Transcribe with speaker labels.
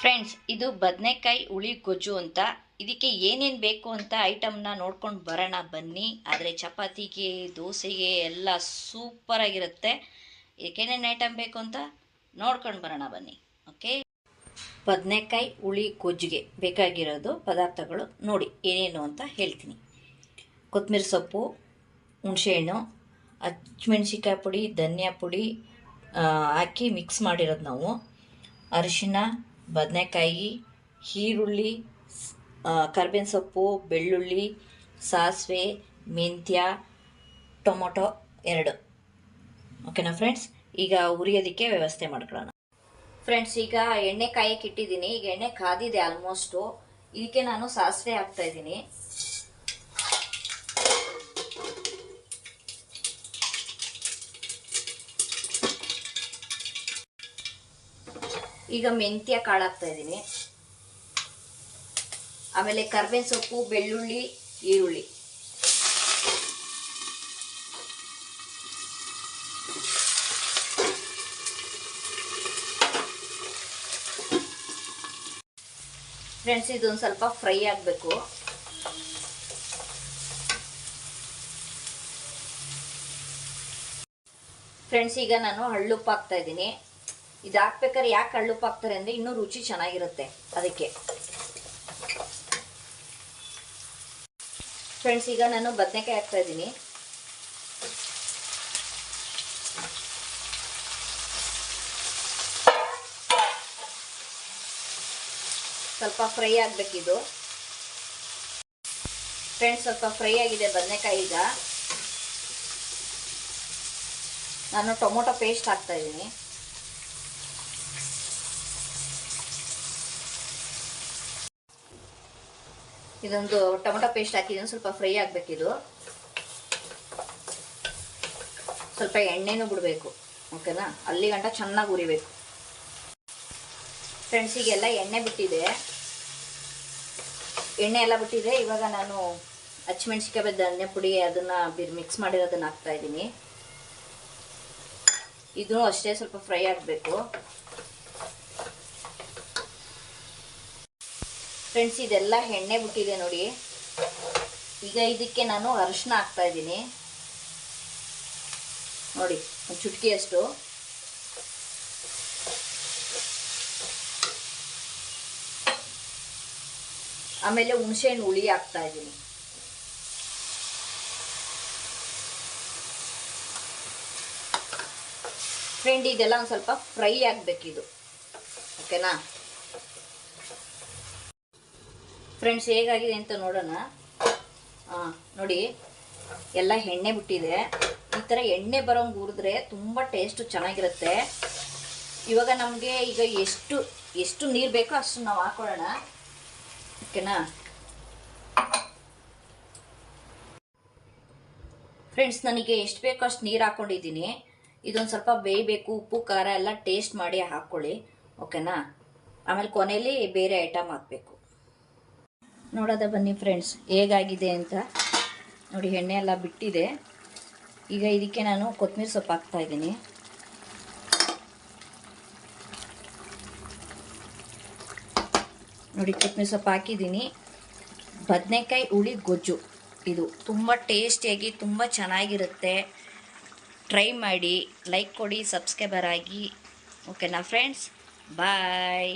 Speaker 1: Friends ಇದು ಬದನೆಕಾಯಿ ಹುಳಿ ಗೊಜ್ಜು ಅಂತ. ಇದಕ್ಕೆ ಏನೇನು ಬೇಕು ಅಂತ ಐಟಮ್ನ ನೋಡ್ಕೊಂಡು ಬರೋಣ ಬನ್ನಿ. ಆದರೆ ಚಪಾತಿಗೆ, ದೋಸೆಗೆ ಎಲ್ಲ ಸೂಪರಾಗಿರುತ್ತೆ ಇದಕ್ಕೆ ಏನೇನು ಐಟಮ್ ಬೇಕು ಅಂತ ನೋಡ್ಕೊಂಡು ಬರೋಣ ಬನ್ನಿ. ಓಕೆ ಬದನೆಕಾಯಿ ಹುಳಿ ಗೊಜ್ಜಿಗೆ ಬೇಕಾಗಿರೋದು ಪದಾರ್ಥಗಳು ನೋಡಿ, ಏನೇನು ಅಂತ ಹೇಳ್ತೀನಿ. ಕೊತ್ತಂಬರಿ ಸೊಪ್ಪು, ಹುಣಸೆಹಣ್ಣು ಹಚ್ಮೆಣ್ಸಿಕಾಯಿ ಪುಡಿ, ಧನಿಯಾ ಪುಡಿ ಹಾಕಿ ಮಿಕ್ಸ್ ಮಾಡಿರೋದು ನಾವು. ಅರಿಶಿನ ಬದನೆಕಾಯಿ, ಈರುಳ್ಳಿ ಕರ್ಬೇವಿನ ಸೊಪ್ಪು, ಬೆಳ್ಳುಳ್ಳಿ, ಸಾಸಿವೆ, ಮೆಂತ್ಯ, ಟೊಮೊಟೊ ಎರಡು. ಓಕೆನಾ ಫ್ರೆಂಡ್ಸ್ ಈಗ ಉರಿಯೋದಕ್ಕೆ ವ್ಯವಸ್ಥೆ ಮಾಡ್ಕೊಳ್ಳೋಣ. ಫ್ರೆಂಡ್ಸ್ ಈಗ ಎಣ್ಣೆ ಕಾಯಕ್ಕೆ ಇಟ್ಟಿದ್ದೀನಿ. ಈಗ ಎಣ್ಣೆ ಕಾದಿದೆ ಆಲ್ಮೋಸ್ಟು ಇದಕ್ಕೆ ನಾನು ಸಾಸಿವೆ ಹಾಕ್ತಾ ಇದ್ದೀನಿ. ಈಗ ಮೆಂತ್ಯ ಕಾಳು ಹಾಕ್ತಾ ಇದ್ದೀನಿ. ಆಮೇಲೆ ಕರ್ಬೇವಿನ ಸೊಪ್ಪು, ಬೆಳ್ಳುಳ್ಳಿ, ಈರುಳ್ಳಿ. ಫ್ರೆಂಡ್ಸ್, ಇದೊಂದು ಸ್ವಲ್ಪ ಫ್ರೈ ಆಗಬೇಕು. ಫ್ರೆಂಡ್ಸ್, ಈಗ ನಾನು ಹಳ್ಳುಪ್ಪು ಹಾಕ್ತಾ ಇದ್ದೀನಿ. ಇದು ಹಾಕ್ಬೇಕಾದ್ರೆ ಯಾಕೆ ಕಳ್ಳುಪ್ಪು ಹಾಕ್ತಾರೆ ಅಂದ್ರೆ ಇನ್ನೂ ರುಚಿ ಚೆನ್ನಾಗಿರುತ್ತೆ ಅದಕ್ಕೆ. ಫ್ರೆಂಡ್ಸ್ ಈಗ ನಾನು ಬದನೆಕಾಯಿ ಹಾಕ್ತಾ ಇದ್ದೀನಿ. ಸ್ವಲ್ಪ ಫ್ರೈ ಆಗಬೇಕಿದು. ಫ್ರೆಂಡ್ಸ್ ಸ್ವಲ್ಪ ಫ್ರೈ ಆಗಿದೆ ಬದನೆಕಾಯಿ ಈಗ. ನಾನು ಟೊಮೊಟೊ ಪೇಸ್ಟ್ ಹಾಕ್ತಾ ಇದ್ದೀನಿ. ಇದೊಂದು ಟೊಮೆಟೊ ಪೇಸ್ಟ್ ಹಾಕಿದ್ದೀನಿ ಸ್ವಲ್ಪ ಫ್ರೈ ಆಗಬೇಕಿದು ಸ್ವಲ್ಪ ಎಣ್ಣೆನೂ ಬಿಡಬೇಕು, ಓಕೆನಾ? ಅಲ್ಲಿ ಗಂಟ ಚೆನ್ನಾಗಿ ಉರಿಬೇಕು. ಫ್ರೆಂಡ್ಸಿಗೆಲ್ಲ ಎಣ್ಣೆ ಬಿಟ್ಟಿದೆ. ಎಣ್ಣೆ ಎಲ್ಲ ಬಿಟ್ಟಿದೆ. ಇವಾಗ ನಾನು ಹಚ್ಮೆಣ್ಸಿಕಾಯಿ ಧನ್ಯ ಪುಡಿ ಅದನ್ನ ಮಿಕ್ಸ್ ಮಾಡಿರೋದನ್ನ ಹಾಕ್ತಾ ಇದ್ದೀನಿ. ಇದು ಅಷ್ಟೇ ಸ್ವಲ್ಪ ಫ್ರೈ ಆಗಬೇಕು. ಫ್ರೆಂಡ್ಸ್ ಇದೆಲ್ಲ ಎಣ್ಣೆ ಬಿಟ್ಟಿದೆ ನೋಡಿ. ಈಗ ಇದಕ್ಕೆ ನಾನು ಅರಿಶಿನ ಹಾಕ್ತಾ ಇದ್ದೀನಿ. ನೋಡಿ, ಒಂದು ಚುಟ್ಕಿಯಷ್ಟು. ಆಮೇಲೆ ಹುಣಸೆಹಣ್ಣು ಹುಳಿ ಹಾಕ್ತಾ ಇದ್ದೀನಿ. ಫ್ರೆಂಡ್ ಇದೆಲ್ಲ ಒಂದು ಸ್ವಲ್ಪ ಫ್ರೈ ಆಗಬೇಕಿದು. ಓಕೆನಾ ಫ್ರೆಂಡ್ಸ್ ಹೇಗಾಗಿದೆ ಅಂತ ನೋಡೋಣ. ನೋಡಿ, ಎಲ್ಲ ಎಣ್ಣೆ ಬಿಟ್ಟಿದೆ. ಈ ಥರ ಎಣ್ಣೆ ಬರೋಂಗೆ ಹುರಿದ್ರೆ ತುಂಬ ಟೇಸ್ಟು ಚೆನ್ನಾಗಿರುತ್ತೆ. ಇವಾಗ ನಮಗೆ ಈಗ ಎಷ್ಟು ಎಷ್ಟು ನೀರು ಬೇಕೋ ಅಷ್ಟು ನಾವು ಹಾಕೊಳ್ಳೋಣ. ಓಕೆನಾ ಫ್ರೆಂಡ್ಸ್ ನನಗೆ ಎಷ್ಟು ಬೇಕೋ ಅಷ್ಟು ನೀರು ಹಾಕ್ಕೊಂಡಿದ್ದೀನಿ ಇದೊಂದು ಸ್ವಲ್ಪ ಬೇಯಬೇಕು, ಉಪ್ಪು, ಖಾರ ಎಲ್ಲ ಟೇಸ್ಟ್ ಮಾಡಿ ಹಾಕ್ಕೊಳ್ಳಿ ಓಕೆನಾ ಆಮೇಲೆ ಕೊನೆಯಲ್ಲಿ ಬೇರೆ ಐಟಮ್ ಹಾಕಬೇಕು. ನೋಡೋದ ಬನ್ನಿ ಫ್ರೆಂಡ್ಸ್ ಹೇಗಾಗಿದೆ ಅಂತ. ನೋಡಿ, ಎಣ್ಣೆ ಎಲ್ಲ ಬಿಟ್ಟಿದೆ. ಈಗ ಇದಕ್ಕೆ ನಾನು ಕೊತ್ತಂಬರಿ ಸೊಪ್ಪು ಹಾಕ್ತಾ ಇದ್ದೀನಿ. ನೋಡಿ, ಕೊತ್ತಂಬರಿ ಸೊಪ್ಪು ಹಾಕಿದ್ದೀನಿ. ಬದನೆಕಾಯಿ ಹುಳಿ ಗೊಜ್ಜು, ಇದು ತುಂಬ ಟೇಸ್ಟಿಯಾಗಿ ತುಂಬ ಚೆನ್ನಾಗಿರುತ್ತೆ. ಟ್ರೈ ಮಾಡಿ ಲೈಕ್ ಕೊಡಿ ಸಬ್ಸ್ಕ್ರೈಬರ್ ಆಗಿ. ಓಕೆನಾ ಫ್ರೆಂಡ್ಸ್ ಬಾಯ್